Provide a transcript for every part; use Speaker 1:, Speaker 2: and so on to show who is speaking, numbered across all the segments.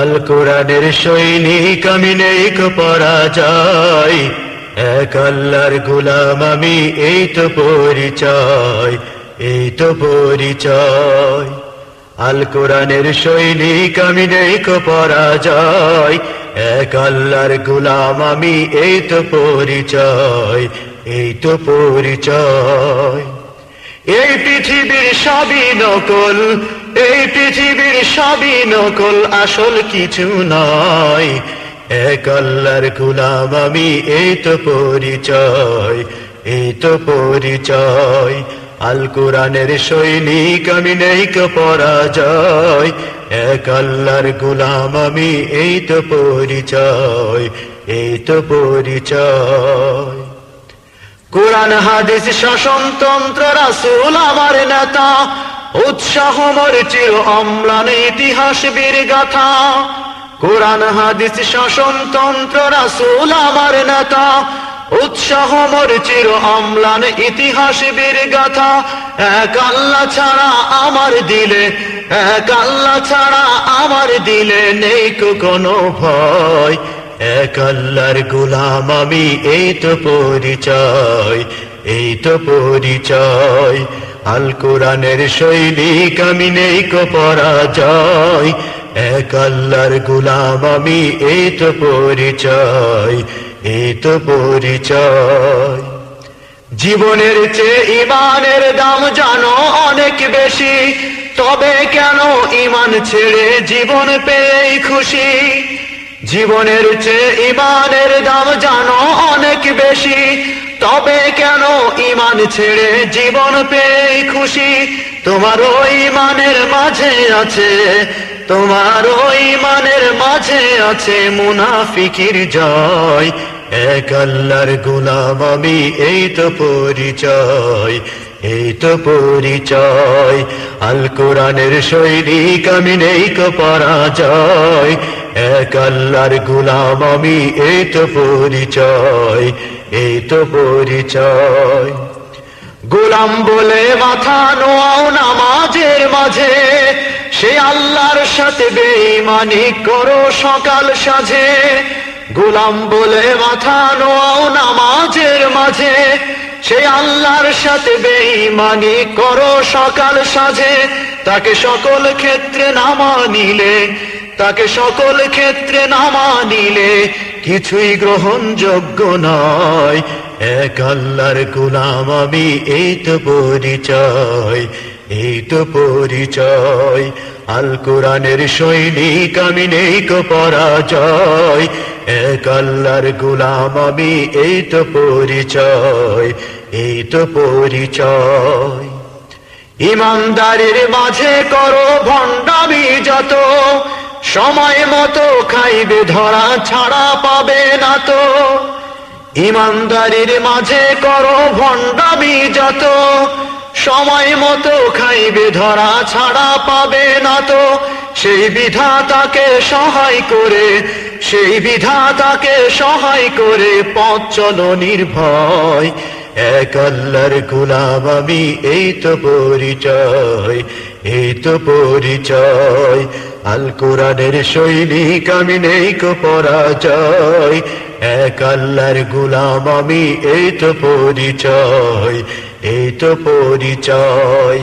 Speaker 1: আল কোরআনের সৈনিক আমি নেই পরাজয় এক আল্লাহর গোলাম আমি এই তো পরিচয়, এই তো পরিচয়। আল কোরআনের সৈনিক আমি নেই পরাজয় এক আল্লাহর গোলাম আমি এই তো পরিচয়, এই তো পরিচয়। এই পৃথিবীর সবই নকল, এই পৃথিবীর সবই নকল, আসল কিছু নয়। এক আল্লাহর গুলাম, আমি এই তো পরিচয়, এই তো পরিচয়। আল কোরআনের সৈনিক, আমি নেই পরাজয়। এক আল্লাহর গুলাম, আমি এই তো পরিচয়, এই তো পরিচয়। কোরআন, হাদিস শাসনতন্ত্র রাসূল আমার নেতা। উৎসাহ মর চির অম্লান, ইতিহাস বীর গাথা কোরআন, হাদিস শাসনতন্ত্র রাসূল আমার নেতা। উৎসাহ মর চির অম্লান, ইতিহাস বীর গাথা এক আল্লাহ ছাড়া আমার দিলে, এক আল্লাহ ছাড়া আমার দিলে নেই কোনো ভয়। এক আল্লাহর গোলাম, আমি এই তো পরিচয়, এই তো পরিচয়। আল কোরআনের সৈনিক, আমি নেই কো পরাজয়। এক আল্লাহর গোলাম, আমি এই তো পরিচয়, এই তো পরিচয়। জীবনের চেয়ে ইমানের দাম জানো অনেক বেশি, তবে কেন ইমান ছেড়ে জীবন পেয়ে খুশি? জীবনের চেয়ে ইমানের দাম জানো অনেক বেশি। তবে কেন ইমান ছেড়ে জীবন পেয়ে খুশি? তোমার ওই ইমানের মাঝে আছে, তোমার ওই ইমানের মাঝে আছে মুনাফিকির জয়। এক আল্লাহর গোলাম আমি, এই তো পরিচয়, এই তো পরিচয়। আল কোরআনের শৈলী আমি, নেই কো পরাজয়। এক আল্লাহর গুলাম আমি, এই তো পরিচয়, এই তো পরিচয়। গোলাম বলে মাথা নোয়াও নামাজের মাঝে, সে আল্লাহর সাথে বেঈমানি করো সকাল সাঝে। গোলাম বলে মাথা নোয়াও নামাজের মাঝে, সে আল্লাহর সাথে বেঈমানি করো সকাল সাঝে। তাকে সকল ক্ষেত্রে নামা নিলে তাকে সকল ক্ষেত্রে নামা নিলে কিছুই গ্রহণযোগ্য নয়। এক আল্লাহর গুলাম আমি, এই তো পরিচয়, এই তো পরিচয়। আল কোরআনের সৈনিক আমি, নেই কো পরাজয়। এক আল্লাহর গুলাম আমি, এই তো পরিচয়, এই তো পরিচয়। ইমানদারির মাঝে করো ভণ্ডামি যত সময় মতো খাইবে, ধরা ছাড়া পাবে না তো। ইমানদারির মাঝে করো ভণ্ডামি যত। সময় মতো খাইবে, ধরা ছাড়া পাবে না তো। সেই বিধাতাকে সহায় করে, সেই বিধাতাকে সহায় করে পথ নির্ভয়। এক আল্লাহর গুলাম আমি, এই তো পরিচয়, এই তো পরিচয়। আল কোরআনের সৈনিক আমি নেই কো পরাজয়। এক আল্লাহর গুলাম আমি, এই তো পরিচয়, এই তো পরিচয়।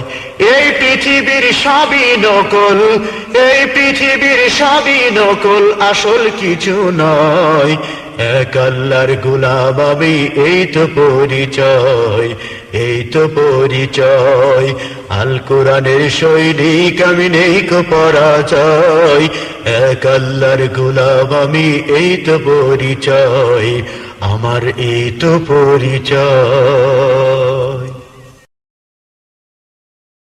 Speaker 1: এই পৃথিবীর সবই নকল, এই পৃথিবীর সবই নকল, আসল কিছু নয়। এক আল্লাহর গুলাম আমি, এই তো পরিচয়, এই তো পরিচয়। আল কোরআনের সৈনিক আমি, নেই কো পরাজয়। এক আল্লাহর গুলাম আমি, এই তো পরিচয়, আমার এই তো পরিচয়।